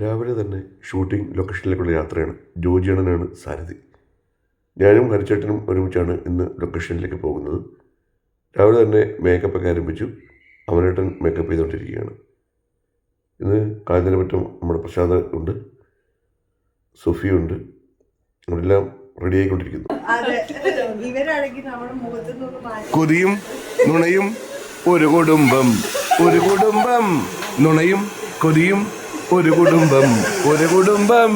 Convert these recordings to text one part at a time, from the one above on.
രാവിലെ തന്നെ ഷൂട്ടിംഗ് ലൊക്കേഷനിലേക്കുള്ള യാത്രയാണ്. ജോജിയണ്ണനാണ് സാരഥി. ഞാനും ഹരിച്ചേട്ടനും ഒരുമിച്ചാണ് ഇന്ന് ലൊക്കേഷനിലേക്ക് പോകുന്നത്. രാവിലെ തന്നെ മേക്കപ്പ് ഒക്കെ ആരംഭിച്ചു. അമലേട്ടൻ മേക്കപ്പ് ചെയ്തുകൊണ്ടിരിക്കുകയാണ്. ഇന്ന് കാഞ്ഞിരപ്പറ്റം നമ്മുടെ പ്രശാന്ത ഉണ്ട്. സുഫിയുണ്ട് അവരെല്ലാം റെഡി ആയിക്കൊണ്ടിരിക്കുന്നു. കൊതിയും നുണയും ഒരു കുടുംബം. ഒരു കുടുംബം. നുണയും കൊതിയും ഒരു കുടുംബം ഒരു കുടുംബം.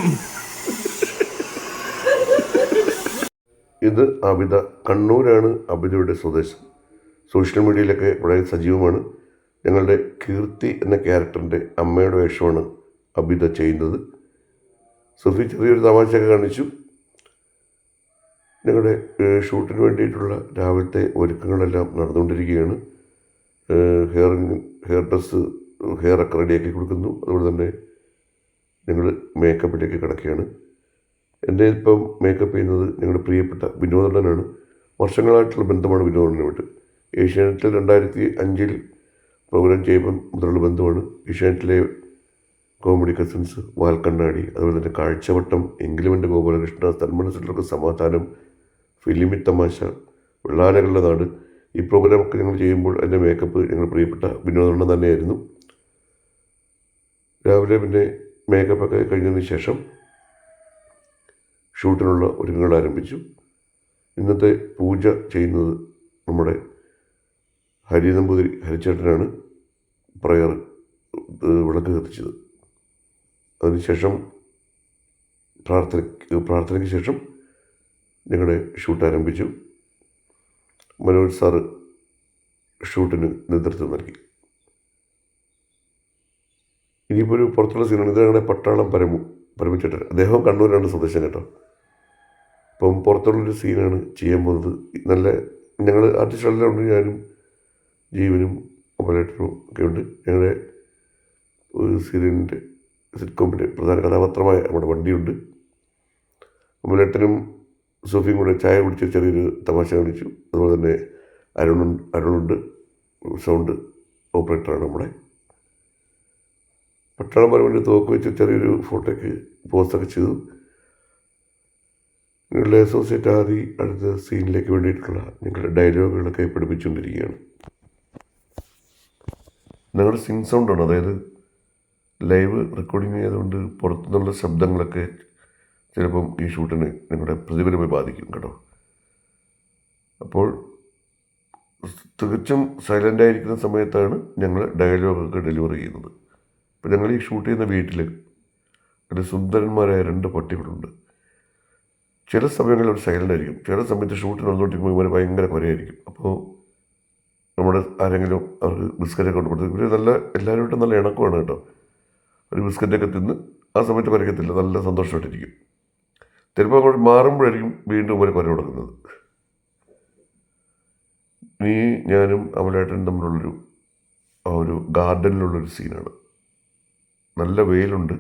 ഇത് അബിത കണ്ണൂരാണ് അബിതയുടെ സ്വദേശം. സോഷ്യൽ മീഡിയയിലൊക്കെ വളരെ സജീവമാണ്. ഞങ്ങളുടെ കീർത്തി എന്ന ക്യാരക്ടറിന്റെ അമ്മയുടെ വേഷമാണ് അബിത ചെയ്യുന്നത്. സുഫി ചെറിയൊരു തമാശയൊക്കെ കാണിച്ചു. ഞങ്ങളുടെ ഷൂട്ടിന് വേണ്ടിയിട്ടുള്ള രാവിലത്തെ ഒരുക്കങ്ങളെല്ലാം നടന്നുകൊണ്ടിരിക്കുകയാണ്. ഹെയറിങ് ഹെയർ ഡ്രസ്സ് ഹെയറൊക്കെ റെഡിയാക്കി കൊടുക്കുന്നു. അതുപോലെ തന്നെ ഞങ്ങൾ മേക്കപ്പിലേക്ക് കിടക്കുകയാണ്. എന്റെ ഇപ്പം മേക്കപ്പ് ചെയ്യുന്നത് ഞങ്ങളുടെ പ്രിയപ്പെട്ട വിനോദണ്ണനാണ്. വർഷങ്ങളായിട്ടുള്ള ബന്ധമാണ് വിനോദണ്ണനുമായിട്ട്. ഏഷ്യാനെറ്റിൽ രണ്ടായിരത്തി അഞ്ചിൽ പ്രോഗ്രാം ചെയ്യുമ്പം മുതലുള്ള ബന്ധമാണ്. ഏഷ്യാനെറ്റിലെ കോമഡി കസിൻസ് വാൽക്കണ്ണാടി അതുപോലെ തന്നെ കാഴ്ചവട്ടം എങ്കിലും എന്റെ ഗോപാലകൃഷ്ണ തന്മനസ്സിലൊക്കെ സമാധാനം ഫിലിമി തമാശ വെള്ളാനകളുടെ നാട് ഈ പ്രോഗ്രാമൊക്കെ ഞങ്ങൾ ചെയ്യുമ്പോൾ എന്റെ മേക്കപ്പ് ഞങ്ങളുടെ പ്രിയപ്പെട്ട വിനോദണ്ണൻ തന്നെയായിരുന്നു. രാവിലെ പിന്നെ മേക്കപ്പൊക്കെ കഴിഞ്ഞതിന് ശേഷം ഷൂട്ടിനുള്ള ഒരുക്കങ്ങൾ ആരംഭിച്ചു. ഇന്നത്തെ പൂജ ചെയ്യുന്നത് നമ്മുടെ ഹരി നമ്പൂതിരി ഹരിച്ചേട്ടനാണ് പ്രയർ വിളക്ക് കത്തിച്ചത്. അതിനുശേഷം പ്രാർത്ഥന പ്രാർത്ഥനയ്ക്ക് ശേഷം ഞങ്ങളുടെ ഷൂട്ട് ആരംഭിച്ചു. മനോജ് സാറ് ഷൂട്ടിന് നേതൃത്വം നൽകി. ഇനിയിപ്പോൾ ഒരു പുറത്തുള്ള സീനാണ് ഇത് ഞങ്ങളുടെ പട്ടാളം പരമു പരമിച്ചിട്ട് അദ്ദേഹം കണ്ണൂരാണ് സ്വദേശം കേട്ടോ. അപ്പം പുറത്തുള്ളൊരു സീനാണ് ചെയ്യാൻ പോകുന്നത്. നല്ല ഞങ്ങൾ ആർട്ടിസ്റ്റുകളെല്ലാം ഉണ്ട്. ഞാനും ജീവനും ഓപ്പറേറ്ററും ഒക്കെ ഉണ്ട്. ഞങ്ങളുടെ ഒരു സീരിയലിന്റെ സിറ്റ്കോമിന്റെ പ്രധാന കഥാപാത്രമായ നമ്മുടെ വണ്ടിയുണ്ട്. അമലേട്ടനും സോഫിയും കൂടെ ചായ കുടിച്ച് ചെറിയൊരു തമാശ കാണിച്ചു. അതുപോലെ തന്നെ അരുൺ അരുണുണ്ട് സൗണ്ട് ഓപ്പറേറ്ററാണ് നമ്മുടെ പട്ടാളം പരമിന്റെ തോക്ക് വെച്ച് ചെറിയൊരു ഫോട്ടോയ്ക്ക് പോസ്റ്റൊക്കെ ചെയ്തു. നിങ്ങളുടെ അസോസിയേറ്റ് ആദി അടുത്ത സീനിലേക്ക് വേണ്ടിയിട്ടുള്ള നിങ്ങളുടെ ഡയലോഗുകളൊക്കെ പഠിപ്പിച്ചുകൊണ്ടിരിക്കുകയാണ്. നിങ്ങളുടെ സിങ് സൗണ്ടാണ് അതായത് ലൈവ് റെക്കോർഡിങ് ആയതുകൊണ്ട് പുറത്തുനിന്നുള്ള ശബ്ദങ്ങളൊക്കെ ചിലപ്പം ഈ ഷൂട്ടിന് നിങ്ങളുടെ പ്രതിഫലമായി ബാധിക്കും കേട്ടോ. അപ്പോൾ തികച്ചും സൈലന്റ് ആയിരിക്കുന്ന സമയത്താണ് ഞങ്ങൾ ഡയലോഗൊക്കെ ഡെലിവറി ചെയ്യുന്നത്. ഇപ്പം ഞങ്ങൾ ഈ ഷൂട്ട് ചെയ്യുന്ന വീട്ടിൽ ഒരു സുന്ദരന്മാരായ രണ്ട് പട്ടികളുണ്ട്. ചില സമയങ്ങളിൽ അവർ സൈലന്റ് ആയിരിക്കും. ചില സമയത്ത് ഷൂട്ടിന് വന്നുകൊണ്ടിരിക്കുമ്പോൾ ഇവർ ഭയങ്കര കുറയായിരിക്കും അപ്പോൾ നമ്മുടെ ആരെങ്കിലും അവർക്ക് ബിസ്ക്കറ്റൊക്കെ കൊണ്ട് കൊടുത്ത് ഇവർ നല്ല എല്ലാവരുമായിട്ടും നല്ല ഇണക്കമാണ് കേട്ടോ. ഒരു ബിസ്ക്കറ്റൊക്കെ തിന്ന് ആ സമയത്ത് കുരയ്ക്കത്തില്ല നല്ല സന്തോഷമായിട്ടിരിക്കും. ചിലപ്പോൾ അങ്ങോട്ട് മാറുമ്പോഴായിരിക്കും വീണ്ടും ഇവരെ കുര കൊടുക്കുന്നത്. നീ ഞാനും അമലേട്ടനും തമ്മിലുള്ളൊരു ആ ഒരു ഗാർഡനിലുള്ളൊരു സീനാണ് നല്ല വെയിലുണ്ട്.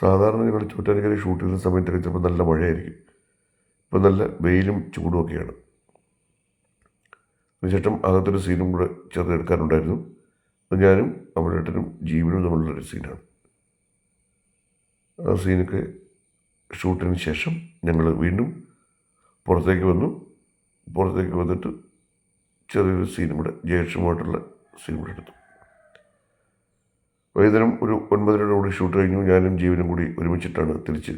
സാധാരണ ഞങ്ങൾ ചൂറ്റാനിക്കര ഷൂട്ട് ചെയ്യുന്ന സമയത്തൊക്കെ ചിലപ്പോൾ നല്ല മഴയായിരിക്കും. ഇപ്പം നല്ല വെയിലും ചൂടും ഒക്കെയാണ്. അതിനുശേഷം അകത്തൊരു സീനും കൂടെ ചെറുതെടുക്കാനുണ്ടായിരുന്നു അത് ഞാനും അമലേട്ടനും ജീവനും തമ്മിലുള്ളൊരു സീനാണ് ആ സീനൊക്കെ ഷൂട്ടിന് ശേഷം ഞങ്ങൾ വീണ്ടും പുറത്തേക്ക് വന്നു. പുറത്തേക്ക് വന്നിട്ട് ചെറിയൊരു സീനും കൂടെ ജയക്ഷമായിട്ടുള്ള സീനും കൂടെ എടുത്തു. വൈകുന്നേരം ഒരു ഒൻപതരയോട് കൂടി ഷൂട്ട് കഴിഞ്ഞു. ഞാനും ജീവനും കൂടി ഒരുമിച്ചിട്ടാണ് തിരിച്ച്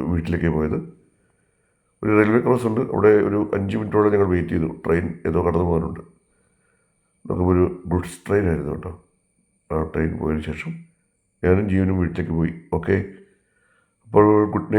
വീട്ടിലേക്ക് പോയത്. ഒരു റെയിൽവേ ക്രോസ് ഉണ്ട്. അവിടെ ഒരു അഞ്ച് മിനിറ്റോളം ഞങ്ങൾ വെയിറ്റ് ചെയ്തു. ട്രെയിൻ ഏതോ കടന്നു പോകാനുണ്ട്. നമുക്കൊരു ഗുഡ്സ് ട്രെയിൻ ആയിരുന്നു കേട്ടോ. ആ ട്രെയിൻ പോയതിന് ശേഷം ഞാനും ജീവനും വീട്ടിലേക്ക് പോയി. ഓക്കെ. അപ്പോൾ ഗുഡ്